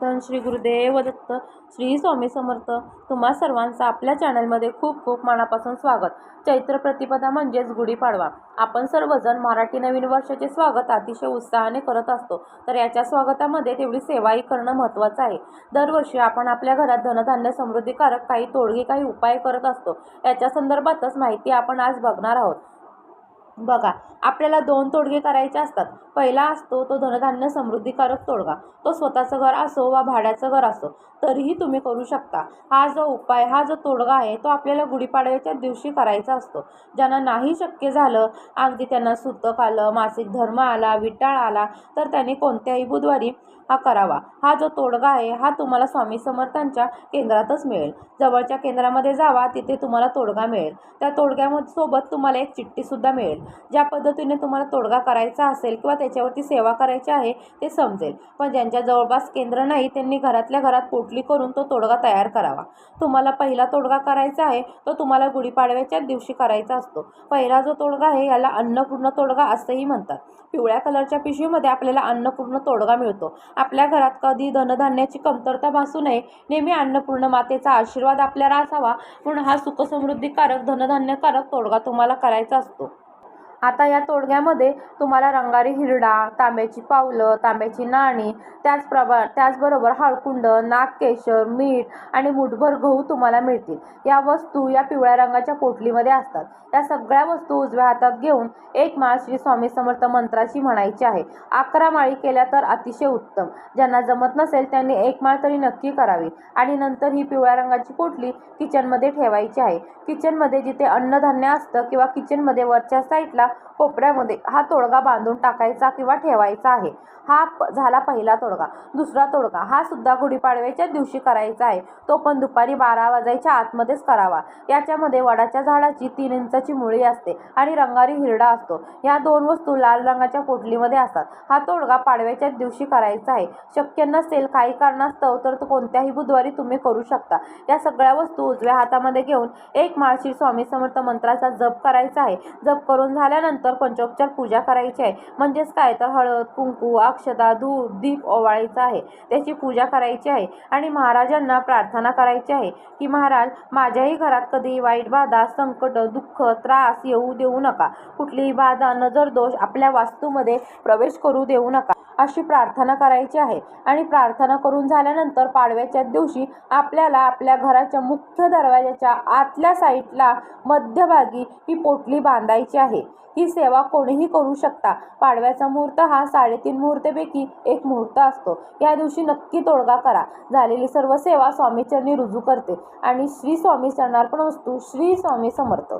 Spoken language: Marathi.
धन श्री गुरुदेव दत्त श्री स्वामी समर्थ तुम्हा सर्वांचं आपल्या चॅनलमध्ये खूप खूप मनापासून स्वागत. चैत्र प्रतिपदा म्हणजेच गुढीपाडवा. आपण सर्वजण मराठी नवीन वर्षाचे स्वागत अतिशय उत्साहाने करत असतो. तर याच्या स्वागतामध्ये तेवढी सेवाही करणं महत्त्वाचं आहे. दरवर्षी आपण आपल्या घरात धनधान्य समृद्धीकारक काही तोडगे काही उपाय करत असतो. याच्या संदर्भातच माहिती आपण आज बघणार आहोत. बघा आपल्याला दोन तोडगे करायचे असतात. पहिला असतो तो धनधान्य समृद्धीकारक तोडगा. तो स्वतःचं घर असो वा भाड्याचं घर असो तरीही तुम्ही करू शकता. हा जो उपाय हा जो तोडगा आहे तो आपल्याला गुढीपाडव्याच्या दिवशी करायचा असतो. ज्यांना नाही शक्य झालं अगदी त्यांना सुतक आलं मासिक धर्म आला विटाळ आला तर त्यांनी कोणत्याही बुधवारी हा करावा. हा जो तोडगा आहे हा तुम्हाला स्वामी समर्थांच्या केंद्रातच मिळेल. जवळच्या केंद्रामध्ये जावा तिथे तुम्हाला तोडगा मिळेल. त्या तोडग्यामध्ये सोबत तुम्हाला एक चिठ्ठीसुद्धा मिळेल. ज्या पद्धतीने तुम्हाला तोडगा करायचा असेल किंवा त्याच्यावरती सेवा करायची आहे ते समजेल. पण ज्यांच्या जवळपास केंद्र नाही त्यांनी घरातल्या घरात पोटली करून तो तोडगा तयार करावा. तुम्हाला पहिला तोडगा करायचा आहे तो तुम्हाला गुढीपाडव्याच्याच दिवशी करायचा असतो. पहिला जो तोडगा आहे याला अन्नपूर्ण तोडगा असंही म्हणतात. पिवळ्या कलरच्या पिशवीमध्ये आपल्याला अन्नपूर्ण तोडगा मिळतो. आपल्या घरात कधी धनधान्याची कमतरता भासू नये नेहमी अन्नपूर्ण मातेचा आशीर्वाद आपल्याला असावा. म्हणून हा सुखसमृद्धीकारक धनधान्यकारक तोडगा तुम्हाला करायचा असतो. आता या तोडग्यामध्ये तुम्हाला रंगारी हिरडा तांब्याची पावलं तांब्याची नाणी त्याचप्रभा त्याचबरोबर हळकुंड नागकेशर मीठ आणि मुठभर गहू तुम्हाला मिळतील. या वस्तू या पिवळ्या रंगाच्या पोटलीमध्ये असतात. या सगळ्या वस्तू उजव्या हातात घेऊन एक माळ श्री स्वामी समर्थ मंत्राची म्हणायची आहे. अकरा माळी केल्या तर अतिशय उत्तम. ज्यांना जमत नसेल त्यांनी एक माळ तरी नक्की करावी. आणि नंतर ही पिवळ्या रंगाची पोटली किचनमध्ये ठेवायची आहे. किचनमध्ये जिथे अन्नधान्य असतं किंवा किचनमध्ये वरच्या साईडला कोपऱ्यामध्ये हा तोडगा बांधून टाकायचा किंवा ठेवायचा आहे. हा प झाला पहिला तोडगा. दुसरा तोडगा. हा सुद्धा गुढीपाडव्याच्या दिवशी करायचा आहे. तो पण दुपारी बारा वाजायच्या आतमध्येच करावा. याच्यामध्ये वडाच्या झाडाची तीन इंचाची मुळी असते आणि रंगारी हिरडा असतो. या दोन वस्तू लाल रंगाच्या पोटलीमध्ये असतात. हा तोडगा पाडव्याच्या दिवशी करायचा आहे. शक्य नसेल काही कारणास्तव तर तो कोणत्याही बुधवारी तुम्ही करू शकता. या सगळ्या वस्तू उजव्या हातामध्ये घेऊन एक माळशी स्वामी समर्थ मंत्राचा जप करायचा आहे. जप करून झाल्या झाल्यानंतर पंचोपचार पूजा करायची आहे. म्हणजेच काय? तर हळद कुंकू अक्षता धूप दीप ओवाळायचा आहे. त्याची पूजा करायची आहे आणि महाराजांना प्रार्थना करायची आहे की महाराज माझ्याही घरात कधी वाईट बाधा संकट दुःख त्रास येऊ देऊ नका. कुठलीही बाधा नजर दोष आपल्या वास्तूमध्ये प्रवेश करू देऊ नका. अशी प्रार्थना करायची आहे. आणि प्रार्थना करून झाल्यानंतर पाडव्याच्या दिवशी आपल्याला आपल्या घराच्या मुख्य दरवाजाच्या आतल्या साईडला मध्यभागी ही पोटली बांधायची आहे. ही सेवा कोणीही करू शकता. पाडव्याचा मुहूर्त हा साडेतीन मुहूर्तेपैकी एक मुहूर्त असतो. या दिवशी नक्की तोडगा करा. झालेली सर्व सेवा स्वामीचरणी रुजू करते. आणि श्री स्वामी चरणार्पण वस्तू श्री स्वामी समर्थ.